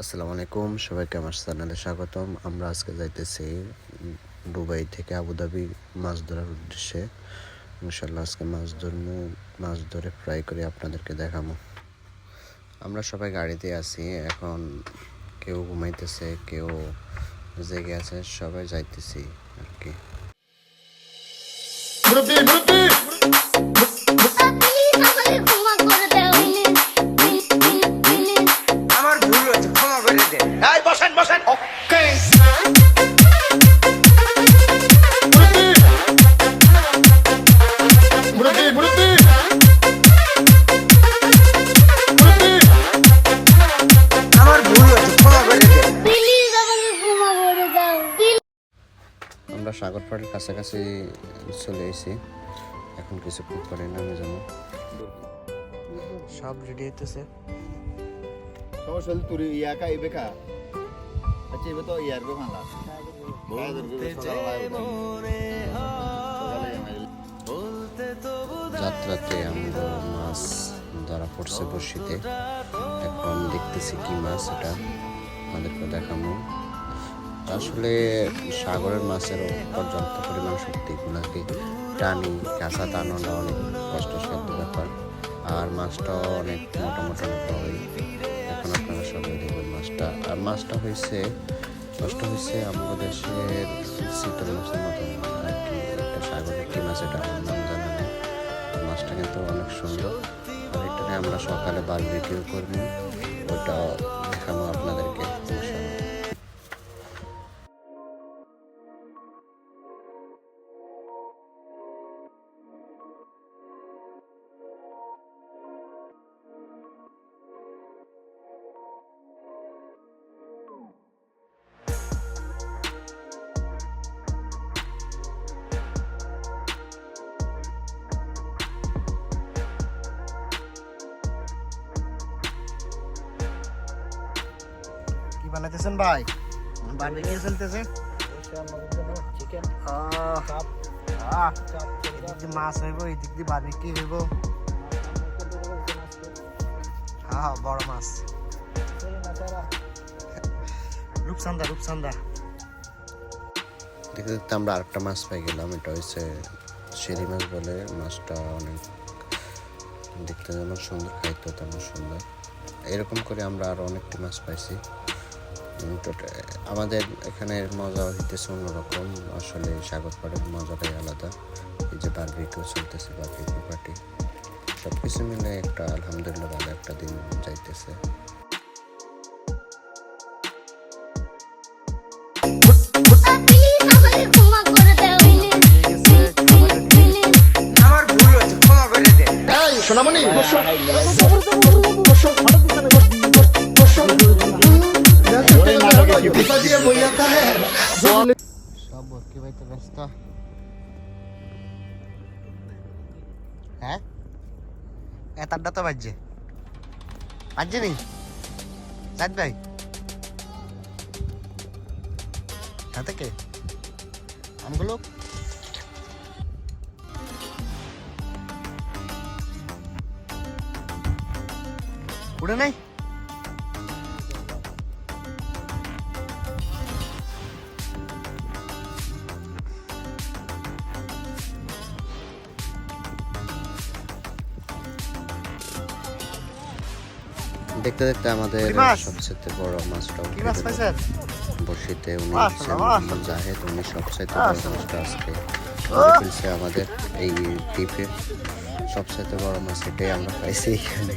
আসসালামু আলাইকুম সবাইকে আমার চ্যানেলে স্বাগতম। আমরা আজকে যাইতেছি দুবাই থেকে আবুধাবি মাছ ধরার উদ্দেশ্যে। ইনশাল্লাহ আজকে মাছ ধরবো মাছ ধরে ফ্রাই করে আপনাদেরকে দেখাবো আমরা সবাই গাড়িতে আছি, এখন কেউ ঘুমাইতেছে, কেউ জেগে আছে, সবাই যাইতেছি আর কি। সাগর পাড়ের কাছাকাছি চলে এসেছি। এখন কিছুক্ষণ পরে নামে যাব। সব রেডি হইতেছে। সমস্যা হলে তুই ইয়াকা ইবে কা আচ্ছা ইবে তো ইয়ার গো ভাঙলা যাত্রাতে আমরা মাছ ধরা পড়ছে বড়শিতে এখন দেখতেছি কি মাছ এটা। আমাদেরকে দেখাবো আসলে সাগরের মাছের পর্যাপ্ত পরিমাণ শক্তি গুলাকে টানি, কাঁচা টানানো অনেক কষ্টসাধ্য ব্যাপার। আর মাছটাও অনেক মোটা মোটা মোটা হয়। এখন আপনারা সবাই দেখবেন মাছটা। আর মাছটা হয়েছে কষ্ট হয়েছে আমাদের দেশের শীতল মাছের কি, একটা সাগরের কি মাছ, এটা নাম জানা নেই। মাছটা কিন্তু অনেক সুন্দর। আর এটা আমরা সকালে বারবিকিউ করব ওটা দেখাবো আপনাদেরকে। বানাইতেছেন ভাই? বার্বিকিউ চলতেছে মাছ হইব, এদিক দিয়ে বার্বিকিউ হইব। হ্যাঁ বড় মাছ। রূপসান্দা রূপসান্দা দেখতে দেখতে আমরা আরেকটা মাছ পাই গেলাম, এটা হচ্ছে শেরি মাছ বলে। মাছটা অনেক দেখতে যেমন সুন্দর খাইতে তেমন সুন্দর। এরকম করে আমরা আরও অনেকটি মাছ পাইছি। আমাদের এখানে মজা হইতেছে অন্যরকম আসলে সাগর পাড়ের মজাটাই আলাদা এই যে বারবিকিউ চলতেছে বারবিকিউ পার্টি সব কিছু মিলে একটা আলহামদুলিল্লাহ ভালো একটা দিন যাইতেছে প্লিজ আমাকে ক্ষমা করে দাও আমার ভুল হয়েছে ক্ষমা করে দে সব ভর্তি পাইতে ব্যস্ত। হ্যাঁ? এতারটা তো বাজছে। বাজছে নি? চাঁদ ভাই। হাতে কে? আমগুলো? উড়ে নাই? দেখতে দেখতে আমাদের সবচেয়ে বড় মাছটা কি মাছ পাইছেন? বসিতে উনি জাহেদ উনি সবচাইতে বড় মাছটা আজকে! ফেলছে আমাদের এই টিপে সবচাইতে বড় মাছ এটাই আমরা পাইছি এখানে।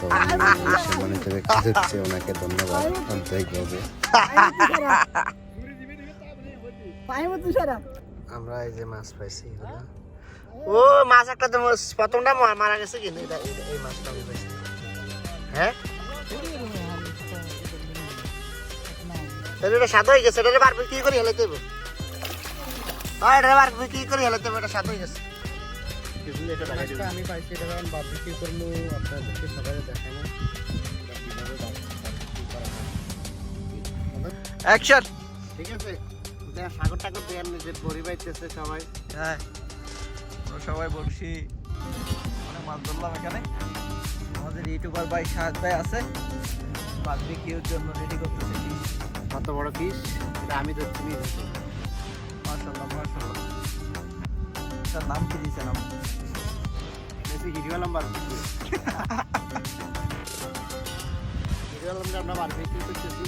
তো সম্মানিত ব্যক্তি হচ্ছে ওনাকে ধন্যবাদ আন্তরিকভাবে। আমরা এই যে মাছ পাইছি এগুলা। ও মাছ একটা তো প্রথমটা মারা গেছে কিন্তু এই মাছটা আমি পাইছি। হ্যাঁ? তাহলে এটা স্বাদ হয়ে গেছে এটা বার কি করে হেলাইতে হবে হ্যাঁ এটা বার কি করে হেলাইতে হবে এটা স্বাদ হয়ে গেছে। আমি পাইছি এটা বারবিকিউ আপনাদেরকে সবাই অ্যাকশন ঠিক আছে সাগর টাগর দিয়ে আপনি যে বড়ি সবাই। হ্যাঁ সবাই বলছি অনেক মাছ ধরলাম এখানে। ইউটিউবার ভাই সাহাদ ভাই আছে। বারবিকিউর জন্য রেডি করতেছে ফিশ কত বড় পিস এটা আমি তো তুমি মাশাআল্লাহ মাশাআল্লাহ। তার নাম কি দিয়েছেন নাম? নাম্বার হিরিও নাম্বার আমরা বারবিকিউ করতেছি।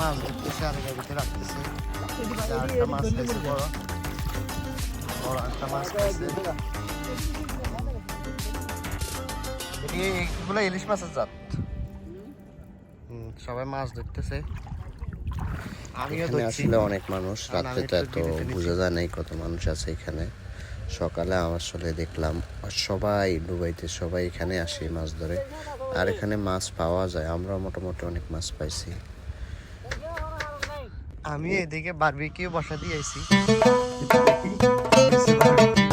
মাছ ধরতেছে আর ভিতরে রাখতেছে। মাছ বড়। বড় একটা মাছ এগুলো ইলিশ মাছের জাত সবাই মাছ ধরতেছে এখানে আসলে অনেক মানুষ রাত্রে তো এত বোঝা যায় নাই কত মানুষ আছে এখানে। সকালে আমার আসলে দেখলাম সবাই ডুবাইতে সবাই এখানে আসে মাছ ধরে। আর এখানে মাছ পাওয়া যায় আমরা মোটামুটি অনেক মাছ পাইছি। আমি এদিকে বারবিকিউ বসা দিয়ে আইছি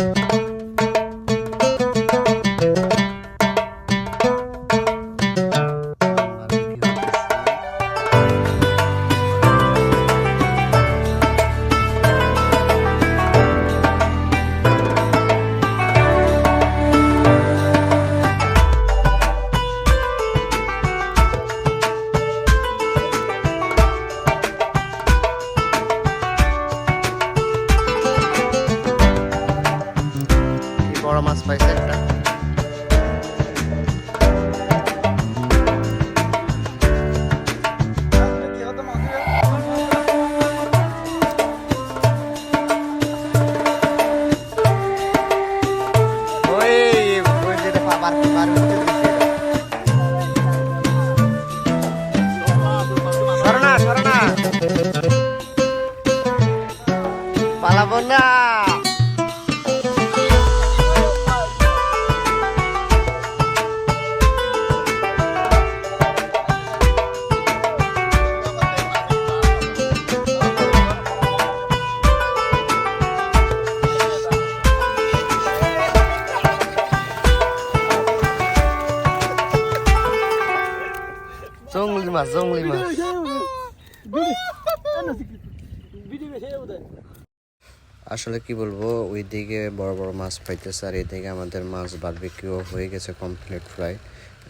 আসলে কি বলব ওই দিকে বড় বড় মাছ পাইতেছে আর এদিকে আমাদের মাছ বারবিকিউ হয়ে গেছে কমপ্লিট ফ্রাই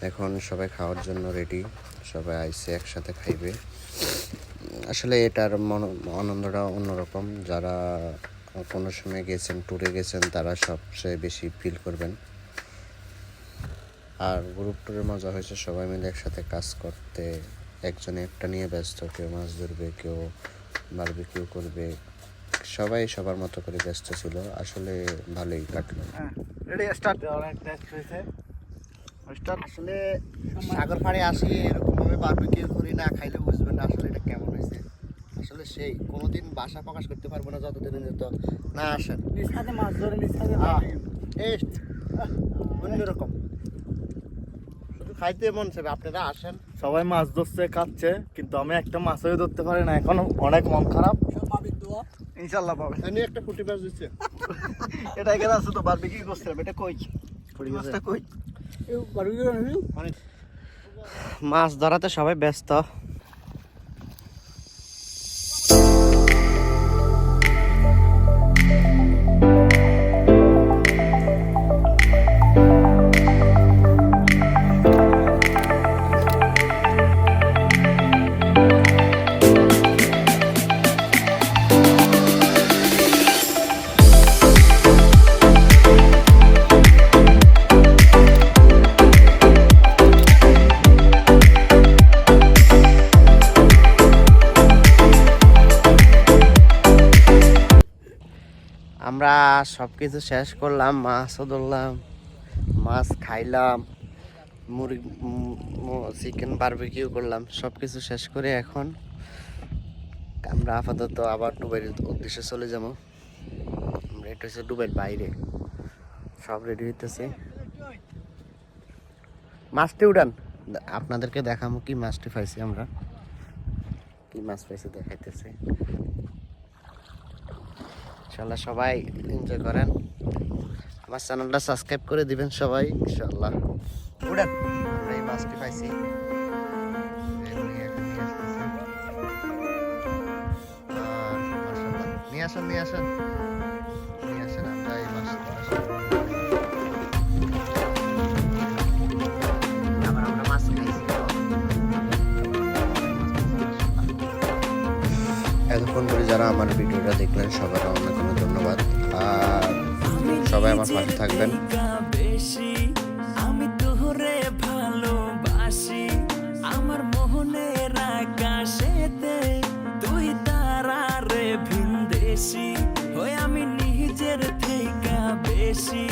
এখন সবাই খাওয়ার জন্য রেডি সবাই আইসে একসাথে খাইবে। আসলে এটার আনন্দটা অন্যরকম। যারা কোনো সময় গেছেন ট্যুরে গেছেন, তারা সবচেয়ে বেশি ফিল করবেন। আর গ্রুপ ট্যুরের মজা হয়েছে সবাই মিলে একসাথে কাজ করতে। একজনে একটা নিয়ে ব্যস্ত কেউ মাছ ধরবে কেউ বারবিকিউ করবে। সবাই সবার মতো করে ব্যস্ত ছিল। আসলে ভালোই কাটলো। হয়েছে আসলে সাগর পাড়ে আসি এরকম ভাবে বারবিকিউ করি না খাইলে বুঝবেন না আসলে এটা কেমন হয়েছে। আসলে সেই কোনোদিন বাসা প্রকাশ করতে পারব না যতদিন যেত না আসেন। নিজ হাতে মাছ ধরে নিজ হাতে অন্যরকম। খাইতে মন চাইবে আপনারা আসেন। সবাই মাছ ধরছে খাচ্ছে কিন্তু আমি একটা মাছও ধরতে পারি না। এখন অনেক মন খারাপ। ইনশাল্লাহ পাবে। আমি একটা ফুটি মাছ দিচ্ছে এটা এখানে আছে তো বারবি কি করছিলাম? এটা কই? মাছটা কই? মাছ ধরাতে সবাই ব্যস্ত। আমরা সব কিছু শেষ করলাম, মাছও ধরলাম, মাছ খাইলাম, মুরগি চিকেন বারবিকিউ করলাম সব কিছু শেষ করে এখন আমরা আপাতত আবার দুবাইয়ের উদ্দেশ্যে চলে যাব। আমরা এটা হচ্ছে দুবাইয়ের বাইরে। সব রেডি হইতেছে। মাছটি উড়ান আপনাদেরকে দেখাবো কি মাছটি পাইছি আমরা। কি মাছ পাইছি দেখাইতেছে। ইনশাল্লাহ সবাই এনজয় করেন। আমার চ্যানেলটা সাবস্ক্রাইব করে দিবেন সবাই ইনশাল্লাহ। নিয়ে আসেন নিয়ে আসেন। আমার ভিডিওটা দেখলেন সবার অনেক অনেক ধন্যবাদ। আর সবাই আমার পাশে থাকবেন। আমি তোরে ভালোবাসি। আমার মোহনের আকাশেতে তুই তারা রে ভিনদেশি। হয়ে আমি নিজের থেকে বেশি।